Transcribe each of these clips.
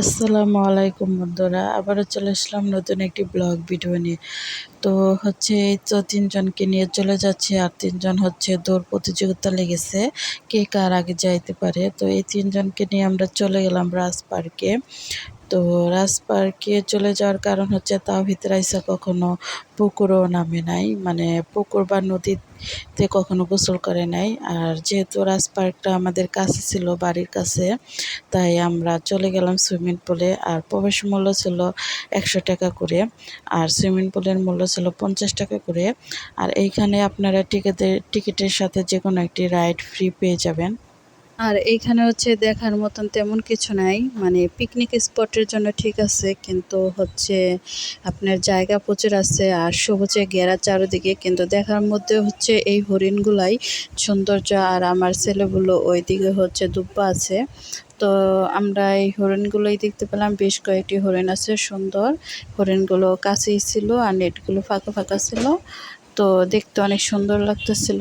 আসসালামু আলাইকুম বন্ধুরা, আবারও চলে আসলাম নতুন একটি ব্লগ ভিডিও নিয়ে। তো হচ্ছে এই তো তিনজনকে নিয়ে চলে যাচ্ছে, আর তিনজন হচ্ছে দৌড় প্রতিযোগিতা লেগেছে, কে কার আগে যাইতে পারে। তো এই তিনজনকে নিয়ে আমরা চলে গেলাম রাজ পার্কে। তো রাজ পার্কে চলে যাওয়ার কারণ হচ্ছে তাওহিদ রাইসা কখনো পুকুরও নামে নাই। মানে পুকুর বা নদীতে কখনো গোসল করে নাই। আর যেহেতু রাজ পার্কটা আমাদের কাছে ছিল, বাড়ির কাছে, তাই আমরা চলে গেলাম সুইমিং পুলে। আর প্রবেশ মূল্য ছিল একশো টাকা করে। আর সুইমিং পুলের মূল্য ছিল পঞ্চাশ টাকা করে। আর এইখানে আপনারা টিকিটের টিকিটের সাথে যে কোনো একটি রাইড ফ্রি পেয়ে যাবেন। আর এইখানে হচ্ছে দেখার মতন তেমন কিছু নাই। মানে পিকনিক স্পটের জন্য ঠিক আছে, কিন্তু হচ্ছে আপনার জায়গা প্রচুর আছে আর সবুজে ঘেরা চারিদিকে, কিন্তু দেখার মধ্যে হচ্ছে এই হরিণগুলাই সৌন্দর্য আর আমার ছেলেগুলো ওইদিকে হচ্ছে দুব্বা আছে। তো আমরা এই হরিণগুলোই দেখতে পেলাম, বেশ কয়েকটি হরিণ আছে সুন্দর। হরিণগুলো কাছেই ছিল আর নেটগুলো ফাঁকা ফাঁকা ছিল। তো দেখতে অনেক সুন্দর লাগতেছিল।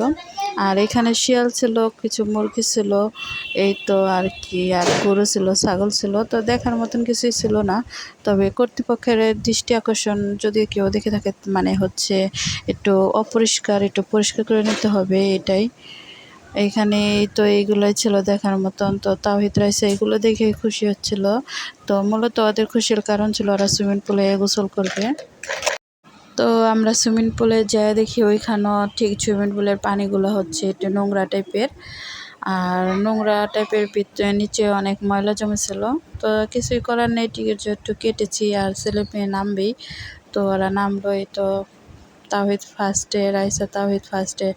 আর এখানে শিয়াল ছিল, কিছু মুরগি ছিল, এই তো আর কি, আর গরু ছিল, ছাগল ছিল, তো দেখার মতন কিছুই ছিল না। তবে কর্তৃপক্ষের দৃষ্টি আকর্ষণ যদি কেউ দেখে থাকে মানে হচ্ছে একটু অপরিষ্কার, একটু পরিষ্কার করে নিতে হবে এটাই। এইখানে তো এইগুলোই ছিল দেখার মতন, তো তাওহিদ রাইসা এগুলো দেখে খুশি হচ্ছিল। তো মূলত ওদের খুশির কারণ ছিল ওরা সুইমিং পুলে গোসল করবে। তো আমরা সুইমিং পুলে যাই দেখি ওইখানেও ঠিক সুইমিং পুলের পানিগুলো হচ্ছে একটু নোংরা টাইপের। আর নোংরা টাইপের নিচে অনেক ময়লা জমেছিল। তো কিছুই করার নেই, টিকিট একটু কেটেছি আর ছেলে মেয়ে নামবেই, তো ওরা নামলোই। তো তাওহিদ ফার্স্টে রাইসা তাওহিদ ফার্স্টে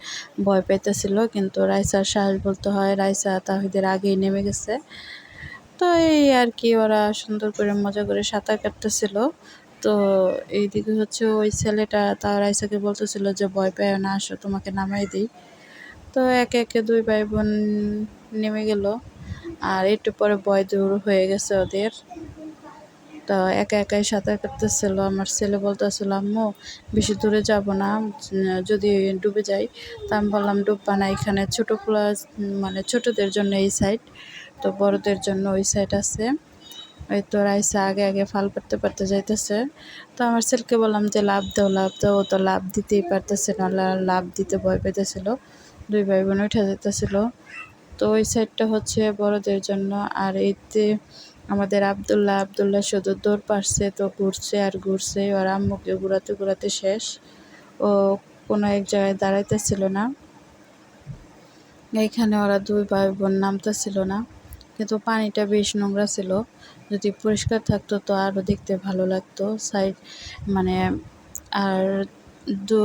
ভয় পেতেছিল, কিন্তু রাইসার সাহস বলতে হয়, রাইসা তাওহিদের আগেই নেমে গেছে। তো এই আর কি, ওরা সুন্দর করে মজা করে সাঁতার কাটতেছিল। তো এইদিকে হচ্ছে ওই ছেলেটা তার রাইসাকে বলতেছিল যে, ভয় পেয় না, আসো, তোমাকে নামাই দিই। তো একে একে দুই ভাই বোন নেমে গেল। আর একটু পরে ভয় দূর হয়ে গেছে ওদের। তো একা একাই সাঁতার কাটতেছিল। আমার ছেলে বলতেছিল, আম্মু, বেশি দূরে যাব না, যদি ডুবে যাই। তা আমি বললাম, ডুববা না, এখানে ছোটো প্লাস মানে ছোটোদের জন্য এই সাইড তো বড়দের জন্য ওই সাইড আছে। ওই তো রাইসা আগে আগে ফাল পারতে পারতে যাইতেছে। তো আমার ছেলেকে বললাম যে, লাভ দাও লাভ দাও। ও তো লাভ দিতেই পারতেছে না লাভ দিতে ভয় পেতেছিল দুই ভাই বোন উঠে যেতেছিল তো ওই সাইডটা হচ্ছে বড়দের জন্য। আর এইতে আমাদের আবদুল্লাহ আবদুল্লাহ শুধু দৌড় পারছে, তো ঘুরছে আর ঘুরছে। ওর আম্মুকে ঘুরাতে ঘুরাতে শেষ। ও কোনো এক জায়গায় দাঁড়াইতেছিল না। এইখানে ওরা দুই ভাই বোন নামতেছিল না। কিন্তু পানিটা বেশ নোংরা ছিল। যদি পরিষ্কার থাকতো তো আরও দেখতে ভালো লাগতো। সাইড মানে আর দু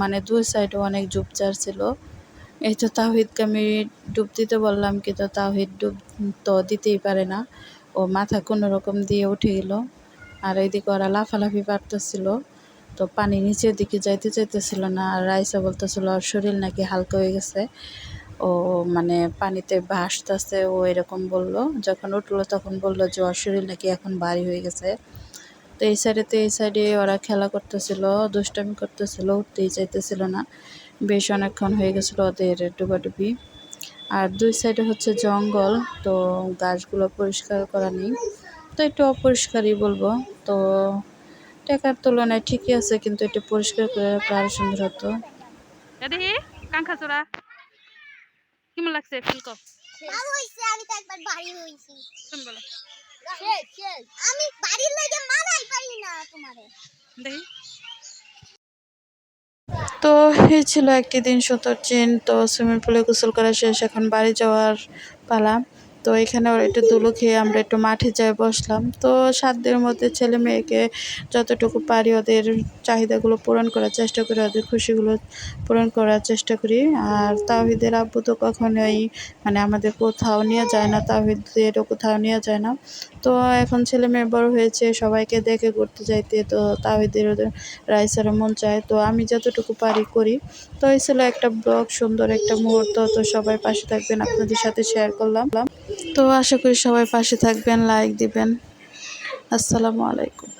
মানে দুই সাইডে অনেক ঝোপঝাড় ছিল। এই তো তাওহিদকে আমি ডুব দিতে বললাম কিন্তু তাওহিদ ডুব তো দিতেই পারে না। ও মাথা কোনো রকম দিয়ে উঠে গেল। আর এইদিকে ওরা লাফালাফি পারতেছিল। তো পানি নিচের দিকে যাইতে চাইতেছিল না। আর রাইসা বলতেছিল, ওর শরীর নাকি হালকা হয়ে গেছে। ও মানে পানিতে ভাসতেছে, ও এরকম বলল। যখন উঠল তখন বলল যে, ওর শরীর নাকি এখন ভারী হয়ে গেছে। তো এই সাইডে তো এই সাইডে ওরা খেলা করতেছিল, দুষ্টামি করতেছিল, উঠতেই চাইতেছিল না। বেশ অনেকক্ষণ হয়ে গেছিল ওদের ডুবাডুবি। আর দুই সাইডে হচ্ছে জঙ্গল, তো গাছগুলো পরিষ্কার করা নেই। তো একটু অপরিষ্কারই বলব। তো টাকার তুলনায় ঠিকই আছে, কিন্তু একটু পরিষ্কার করে রাখলে সুন্দর হতো। কেমন লাগছে ফিল কর। ভালো হইছে আমি তো একবার বাড়ি হইছি। শুন বলো। আমি বাড়ির লাগে মারাই পারি না তোমারে। দেখি। তো এই ছিল একটি দিন সুতোর চেন তো সুইমিং পুলে গোসল করা শেষ এখন বাড়ি যাওয়ার পালা। তো এখানে একটু দুলো খেয়ে আমরা একটু মাঠে যাই বসলাম। তো দিনের মধ্যে ছেলে মেয়েকে যতটুকু পারি ওদের চাহিদাগুলো পূরণ করার চেষ্টা করি, ওদের খুশিগুলো পূরণ করার চেষ্টা করি। আর তাহিদের আব্বু তো কখনোই মানে আমাদের কোথাও নিয়ে যায় না তাহিদেরও কোথাও নিয়ে যায় না। তো এখন ছেলে মেয়ে বড় হয়েছে, সবাইকে দেখে ঘুরতে যাইতে, তো তাহিদের ওদের রাইসারও মন চায়। তো আমি যতটুকু পারি করি। তো এই ছিল একটা ব্লগ, সুন্দর একটা মুহূর্ত, তো সবাই পাশে থাকবেন, আপনাদের সাথে শেয়ার করলাম। তো আশা করি সবাই পাশে থাকবেন লাইক দিবেন। আসসালামু আলাইকুম।